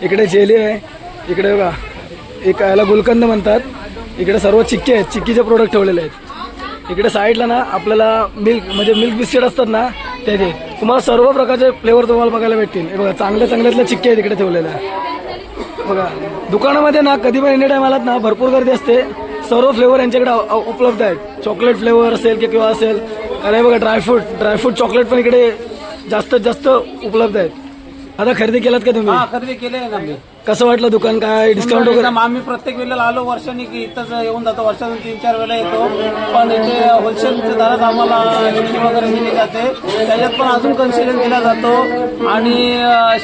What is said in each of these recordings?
इकडे जेली आहे इकडे बघा. एक याला गुलकंद म्हणतात. इकडे सर्व चिक्के आहेत चिक्कीचे प्रोडक्ट ठेवलेले आहेत. इकडे साईडला ना आपल्याला मिल्क म्हणजे मिल्क बिस्किट असतात ना त्याचे तुम्हाला सर्व प्रकारचे फ्लेवर तुम्हाला बघायला भेटतील. हे बघा चांगल्या चांगल्यातल्या चिक्के आहेत इकडे ठेवलेल्या. बघा दुकानामध्ये ना कधी पण एनी टाईम आलात ना भरपूर गर्दी असते. सर्व फ्लेवर यांच्याकडे उपलब्ध आहेत. चॉकलेट फ्लेवर असेल की किंवा असेल अरे बघा ड्रायफ्रूट ड्रायफ्रूट चॉकलेट पण इकडे जास्तीत जास्त उपलब्ध आहेत. आता खरेदी केलात का तुम्ही? हा खरेदी केले ना मी. कसं वाटलं दुकान? काय डिस्काउंट वगैरे? एकदम. आम्ही प्रत्येक वेळेला आलो वर्षांनी की इथंच येऊन जातो. वर्षातून तीन चार वेळेला येतो. पण इथे होलसेलच्या दरात आम्हाला चिक्की वगैरे दिली जाते. त्याच्यात पण अजून कन्सेशन दिला जातो. आणि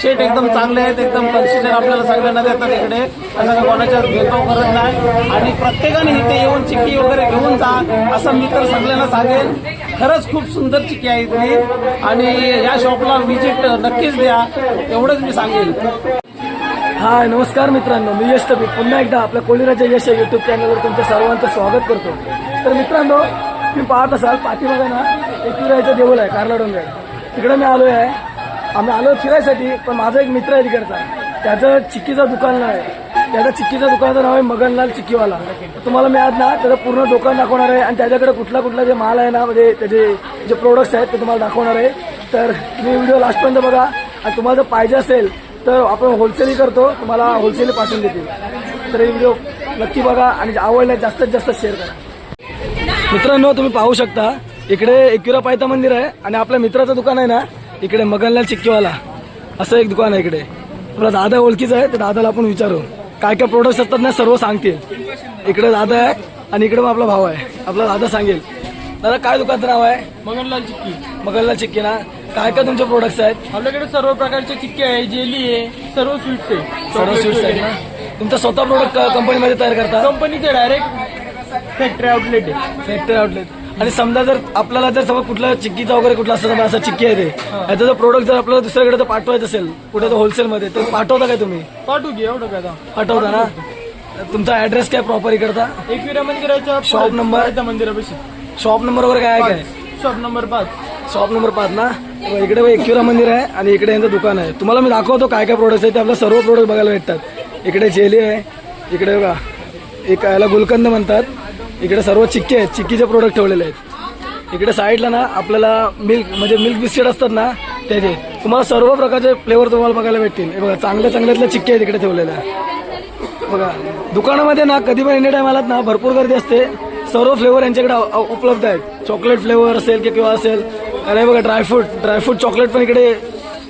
शेट एकदम चांगले आहेत. एकदम कन्सेशन आपल्याला सगळ्यांना देतात इकडे. असं कोणाच्या भेदभाव करत नाही. आणि प्रत्येकाने इथे येऊन चिक्की वगैरे घेऊन जा असं मी तर सगळ्यांना सांगेन. खरंच खूप सुंदर चिक्की आहे इथली. आणि या शॉपला व्हिजिट नक्कीच द्या. एवढंच मी सांगेन. हाय नमस्कार मित्रांनो मी यश तबी पुन्हा एकदा आपल्या कोळीराजा यश या युट्यूब चॅनलवर तुमचं सर्वांचं स्वागत करतो. तर मित्रांनो तुम्ही पाहत असाल पाठीमागे ना एकविरायचं देऊळ आहे कारला डोंगर तिकडे मी आलो आहे आम्ही आलो फिरायसाठी पण माझा एक मित्र आहे तिकडचा. त्याचं चिक्कीचं दुकान आहे. त्याच्या चिक्कीचं दुकानाचं नाव आहे मगनलाल चिक्कीवाला. तुम्हाला मी आज ना त्याचं पूर्ण दुकान दाखवणार आहे. आणि त्याच्याकडे कुठला कुठला जे माल आहे ना म्हणजे त्याचे जे प्रोडक्ट्स आहेत ते तुम्हाला दाखवणार आहे. तर तुम्ही व्हिडिओ लास्टपर्यंत बघा. आणि तुम्हाला जर पाहिजे असेल तर आपण होलसेलही करतो. तुम्हाला होलसेल पाठवून देतील तर हे व्हिडिओ नक्की बघा आणि आवडला जास्तीत जास्त शेअर करा. मित्रांनो तुम्ही पाहू शकता इकडे एकविरा पायथा मंदिर आहे आणि आपल्या मित्राचं दुकान आहे ना इकडे मगनलाल चिक्कीवाला. असं एक दुकान आहे इकडे. आपला दादा ओळखीचा आहे तर दादाला आपण विचारू. काय काय प्रोडक्ट्स असतात ना सर्व सांगतील. इकडे दादा आहे आणि इकडे मग आपला भाऊ आहे. आपला दादा सांगेल. दादा काय दुकानचं नाव आहे? मंगनलाल चिक्की. मगनलाल चिक्की ना? काय काय तुमचे प्रोडक्ट्स आहेत? आपल्याकडे सर्व प्रकारचे चिक्की आहे जेली आहे सर्व स्वीट्स आहे. सर्व स्वीट्स आहेत ना? तुमचा स्वतः प्रोडक्ट कंपनीमध्ये तयार करता? कंपनीचे डायरेक्ट फॅक्टरी आउटलेट आहे. फॅक्टरी आउटलेट आणि समजा जर आपल्याला जर समजा कुठला चिक्कीचा वगैरे कुठला असं असा चिक्की आहे ते याचा जर प्रोडक्ट जर आपल्याला दुसऱ्याकडे जर पाठवायचं असेल कुठे तर होलसेलमध्ये तर पाठवता काय तुम्ही? पाठवू घे एवढं काय आता. पाठवता ना? तुमचा ऍड्रेस काय प्रॉपर इकडचा? एकविरा मंदिराच्या Shop number? त्या मंदिरापाशी. शॉप नंबर वगैरे काय आहे काय? शॉप नंबर पाच. शॉप नंबर पाच ना? हो, इकडे एक्युरा मंदिर आहे आणि इकडे यांचं दुकान आहे. तुम्हाला मी दाखवतो काय काय प्रोडक्ट्स आहेत ते आपल्याला सर्व प्रोडक्ट बघायला भेटतात. इकडे जेली आहे इकडे बघा एक याला गुलकंद म्हणतात. इकडे सर्व चिक्के आहेत चिक्कीचे प्रोडक्ट ठेवलेले आहेत. इकडे साईडला ना आपल्याला मिल्क म्हणजे मिल्क बिस्किट असतात ना त्याचे तुम्हाला सर्व प्रकारचे फ्लेवर तुम्हाला बघायला भेटतील. हे बघा चांगल्या चांगल्यातल्या चिक्के आहेत इकडे ठेवलेल्या. बघा दुकानामध्ये ना कधी पण एनी टाइम आलात ना भरपूर गर्दी असते. सर्व फ्लेवर यांच्याकडे उपलब्ध आहेत. चॉकलेट फ्लेवर असेल किंवा असेल अरे बघा ड्रायफ्रूट ड्रायफ्रूट चॉकलेट पण इकडे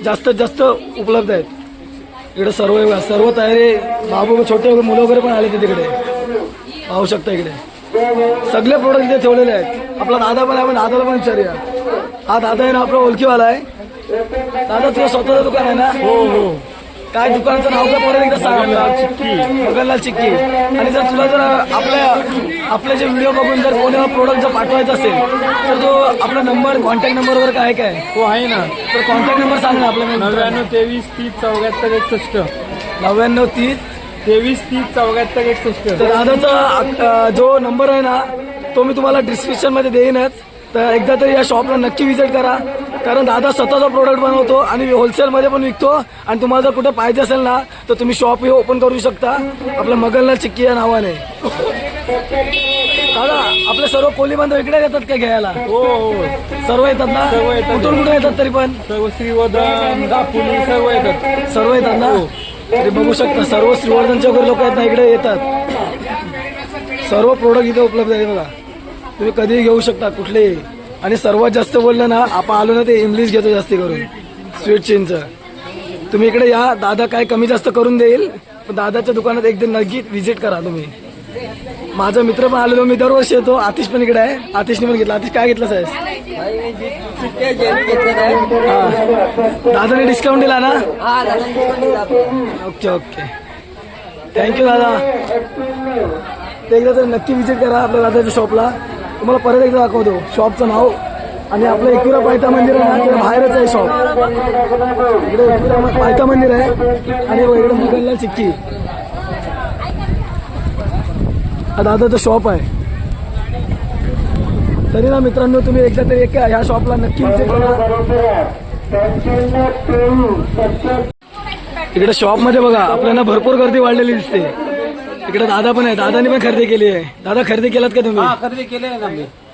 जास्तीत जास्त उपलब्ध आहेत. इकडे सर्व सर्व तयारी बाबू छोटे वगैरे मुलं वगैरे पण आले ते तिकडे. पाहू शकता इकडे. सगळे प्रोडक्ट इथे ठेवलेले आहेत. आपला दादा पण आहे आपण दादाला पण विचारूया. हा दादा आहे ना आपला ओळखीवाला आहे. दादा तुझं स्वतःचं दुकान आहे ना? हो हो. काय दुकानाचं नाव काय परत एकदा सांग. चिक्की. मगनलाल चिक्की. आणि जर तुला जर आपल्या आपले जे व्हिडिओ बघून जर कोणाला प्रोडक्ट जर पाठवायचा असेल तर तो आपला नंबर कॉन्टॅक्ट नंबर वगैरे काय काय? हो आहे ना. तर कॉन्टॅक्ट नंबर सांग ना आपल्या. नव्याण्णव तेवीस तीस चौऱ्याहत्तर एकसष्ट. नव्याण्णव तीस? तेवीस तीस चौऱ्याहत्तर एकसष्ट. तर दादाचा अ, जो नंबर आहे ना तो मी तुम्हाला डिस्क्रिप्शनमध्ये देईनच. तर एकदा तरी या शॉपला नक्की व्हिजिट करा. कारण दादा स्वतःचा प्रोडक्ट बनवतो आणि होलसेलमध्ये पण विकतो. आणि तुम्हाला जर कुठे पाहिजे असेल ना तर तुम्ही शॉप हे ओपन करू शकता. आपलं मगनलाल चिक्की या नावाने. दादा आपले सर्व कोली बांधव इकडे येतात का घ्यायला? हो हो. सर्व येतात ना? सर्व येतात. कुठून कुठून येतात तरी पण? सर्व श्रीवर्धन दापोली सर्व येतात. सर्व येतात ना? तरी बघू शकता सर्व श्रीवर्धनचे वगैरे लोक आहेत ना इकडे येतात. सर्व प्रोडक्ट इथे उपलब्ध आहे बघा. तुम्ही कधीही घेऊ शकता कुठलेही. आणि सर्वात जास्त बोललं ना आपण आलो ना ते इंग्लिश घेतो जास्ती करून. स्वीट चेनचं तुम्ही इकडे या दादा काय कमी जास्त करून देईल पण दादाच्या दुकानात एकदा नक्की व्हिजिट करा तुम्ही. माझा मित्र पण आलेलो मी दरवर्षी येतो. आतिश पण इकडे आहे. आतिशने पण घेतला. आतिश काय घेतलं साहेब दादाने डिस्काउंट दिला ना? Okay okay. थँक्यू दादा. ते एकदा तर नक्की व्हिजिट करा आपल्या दादाच्या शॉपला तुम्हाला परत एकदा दाखवतो. शॉपचं नाव आणि आपलं एकुरा पायथा मंदिर आहे ना तिकडे बाहेरच आहे शॉप. इकडे एकुरा पायथा मंदिर आहे. आणि बघ, इकडे मुगललाल चिक्की. दादाचं शॉप आहे. तरी ना मित्रांनो तुम्ही एकदा तरी एक ह्या शॉपला नक्की विजिट करा. इकडे शॉपमध्ये बघा आपल्याला भरपूर गर्दी वाढलेली दिसते. इकडे दादा पण आहे. दादानी पण खरेदी केली आहे. दादा खरेदी केलात का तुम्ही? खरेदी केली आहे ना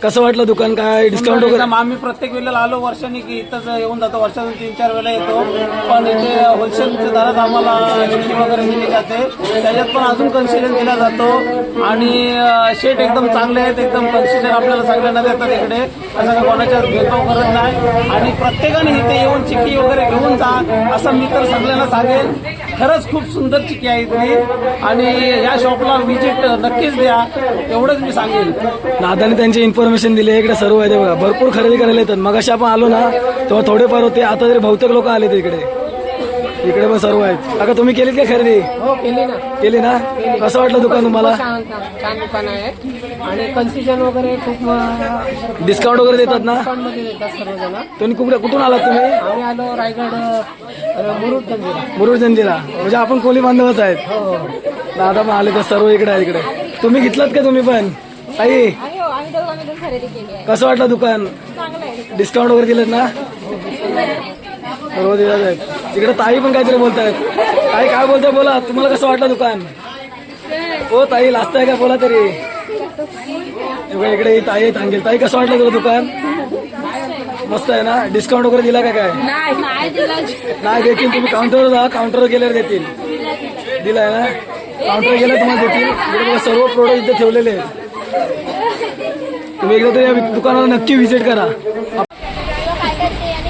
कसं वाटलं दुकान? काय डिस्काउंट वगैरे? एकदम आम्ही प्रत्येक वेळेला आलो वर्षांनी की इथंच येऊन जातो वर्षातून तीन चार वेळेला येतो. पण इथे होलसेलच्या दरात आम्हाला चिक्की वगैरे दिली जाते. त्याच्यात पण अजून कन्सिडर दिला जातो. आणि शेट एकदम चांगले आहेत एकदम कन्सिडर आपल्याला सगळ्यांना देतात इकडे. असं काही कोणाच्यात भेदभाव करत नाही. आणि प्रत्येकाने इथे येऊन चिक्की वगैरे घेऊन जा असं मी तर सगळ्यांना सांगेन. खरंच खूप सुंदर चिक्की आहे इथली. आणि या शॉपला व्हिजिट नक्कीच द्या. एवढंच मी सांगेन. दादाने त्यांची इन्फॉर्मेशन दिली आहे. इकडे सर्व आहे ते बघा. भरपूर खरेदी करायला येतात. मग आपण आलो ना तेव्हा थोडेफार होते. आता तरी बहुतेक लोक आले इकडे. इकडे पण सर्व आहेत. काका तुम्ही केलीत का खरेदी? हो केली ना. केली ना? कसं वाटलं दुकान तुम्हाला? छान छान दुकान आहे. आणि कन्सेशन वगैरे खूप डिस्काउंट डिस्काउंट वगैरे देतात ना? मध्ये देतात सर्वजण. तुम्ही कुठे कुठून आलात तुम्ही? आम्ही आलो रायगड अ, मुरुड तंजिरा मुरुड जंजिरा म्हणजे आपण कोली बांधवच आहेत. हो दादा पण आले तर सर्व इकडे आहे इकडे. तुम्ही घेतलात का तुम्ही पण? हो आम्ही दोघांनी पण खरेदी केली आहे. कसं वाटलं दुकान? चांगलं आहे डिस्काउंट वगैरे दिलेत ना? आहेत इकडे ताई पण काहीतरी बोलतायत. ताई काय बोलताय बोला तुम्हाला कसं वाटलं दुकान? हो ताई लाजताय का? बोला तरी. हे इकडे ही ताई आहे सांगेल ताई कसं वाटलं तुला दुकान? मस्त आहे ना? डिस्काउंट वगैरे दिला का काय? नाही दिला. देतील तुम्ही काउंटरवर जा काउंटरवर गेल्यावर देतील. दिलाय ना? काउंटर गेलं तुम्हाला देतील. सर्व प्रोडक्ट इथे ठेवलेले आहेत. तुम्ही एकदा तरी या दुकानाला नक्की व्हिजिट करा.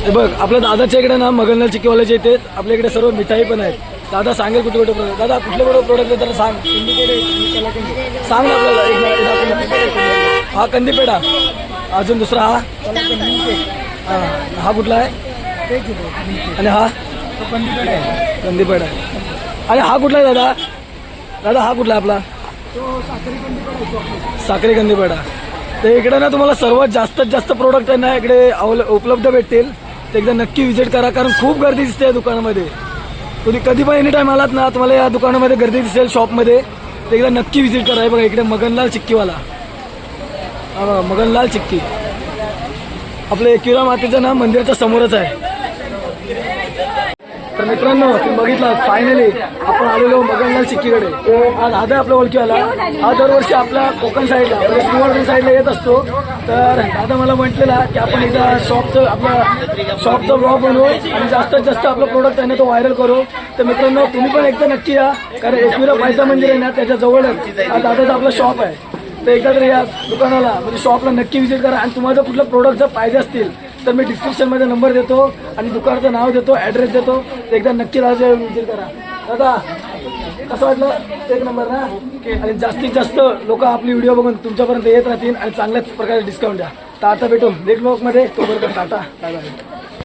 हे बघ आपल्या दादाच्या इकडे ना मगलनल चिक्कीवाल्याच्या इथे आपल्या इकडे सर्व मिठाई पण आहेत. दादा सांगेल कुठे कुठे प्रोडक्ट दादा कुठले कुठे प्रोडक्ट तर सांग. सांग ना आपल्याला. हा कंदीपेढा. अजून दुसरा हा? हा हा कुठला आहे? आणि हा? कंदीपेढा आहे. आणि हा कुठला आहे दादा? दादा हा कुठला आहे आपला? साखरी कंदीपेढा. तर इकडे ना तुम्हाला सर्वात जास्तीत जास्त प्रोडक्ट आहे ना इकडे अवल- उपलब्ध भेटतील. ते एकदा नक्की व्हिजिट करा कारण खूप गर्दी दिसते या दुकानामध्ये. तुम्ही कधी पण एनी टाईम आलात ना तुम्हाला या दुकानामध्ये गर्दी दिसेल शॉपमध्ये तर एकदा नक्की व्हिजिट करा. हे बघा इकडे मगनलाल चिक्कीवाला. हा बघा मगनलाल चिक्की. आपलं एकविरा मातेचं ना मंदिराच्या समोरच आहे. तर मित्रांनो तुम्ही बघितलं फायनली आपण आलेलो मगनलाल चिक्कीकडे आज दादा आपल्या आला हा दरवर्षी आपल्या कोकण साईडला म्हणजे श्रीवर्धन साईडला येत असतो. तर दादा मला म्हटलेला की आपण एकदा शॉपचं आपला शॉपचा ब्लॉग बनवू आणि जास्तीत जास्त आपलं प्रोडक्ट आहे ना तो व्हायरल करू. तर मित्रांनो तुम्ही पण एकदा नक्की या कारण एकविरा पायथा मंदिर आहे ना त्याच्याजवळच हा दादाचा आपला शॉप आहे. तर एकदा तरी या दुकानाला म्हणजे शॉपला नक्की व्हिजिट करा. आणि तुम्हाला जर कुठलं प्रोडक्ट जर पाहिजे असतील तर मी डिस्क्रिप्शनमध्ये नंबर देतो आणि दुकानाचं नाव देतो ॲड्रेस देतो. तर एकदा नक्की दादा विचार करा. दादा कसं वाटलं? एक नंबर ना आणि जास्तीत जास्त लोक आपली व्हिडिओ बघून तुमच्यापर्यंत येत राहतील आणि चांगल्याच प्रकारे डिस्काउंट द्या. तर आता भेटू नेक्स्ट ब्लॉगमध्ये तोपर्यंत टाटा. दादा